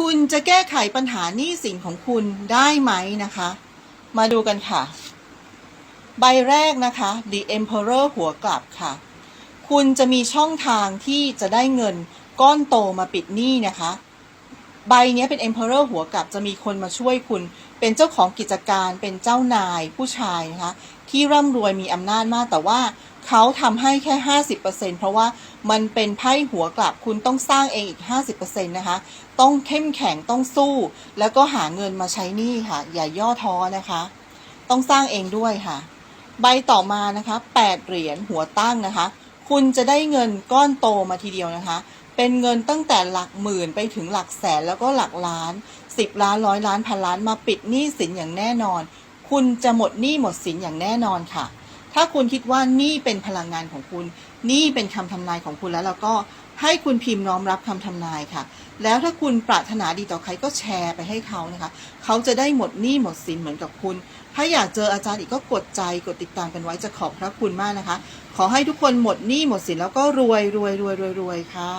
คุณจะแก้ไขปัญหาหนี้สินของคุณได้ไหมนะคะ มาดูกันค่ะ ใบแรกนะคะ The Emperor หัวกลับค่ะ คุณจะมีช่องทางที่จะได้เงินก้อนโตมาปิดหนี้นะคะ ใบนี้เป็น Emperor หัวกลับจะมีคนมาช่วยคุณ เป็นเจ้าของกิจการเป็นเจ้านายผู้ชายนะคะ ที่ร่ำรวยมีอำนาจมากแต่ว่า เขาทำให้แค่ 50%เพราะว่ามันเป็นไพ่หัวกลับคุณต้องสร้างเองอีก 50%นะคะ ต้องเข้มแข็งต้องสู้ แล้วก็หาเงินมาใช้หนี้ค่ะ อย่าย่อท้อนะคะ ต้องสร้างเองด้วยค่ะ ใบต่อมานะคะ8เหรียญหัวตั้งนะคะ คุณจะได้เงินก้อนโตมาทีเดียวนะคะ เป็นเงินตั้งแต่หลักหมื่นไปถึงหลักแสนแล้วก็หลักล้าน 10 ล้านร้อยล้านพันล้านมาปิดหนี้สินอย่างแน่นอน คุณจะหมดหนี้หมดสินอย่างแน่นอนค่ะ ถ้าคุณคิดว่านี่เป็นพลังงานของคุณ นี่เป็นคำทำนายของคุณแล้วเราก็ให้คุณพิมพ์น้อมรับคำทำนายค่ะ แล้วถ้าคุณปรารถนาดีต่อใครก็แชร์ไปให้เขานะคะ เขาจะได้หมดหนี้หมดสินเหมือนกับคุณ ถ้าอยากเจออาจารย์อีกก็กดใจกดติดตามกันไว้จะขอบพระคุณมากนะคะ ขอให้ทุกคนหมดหนี้หมดสินแล้วก็รวยรวยรวยรวยรวยค่ะ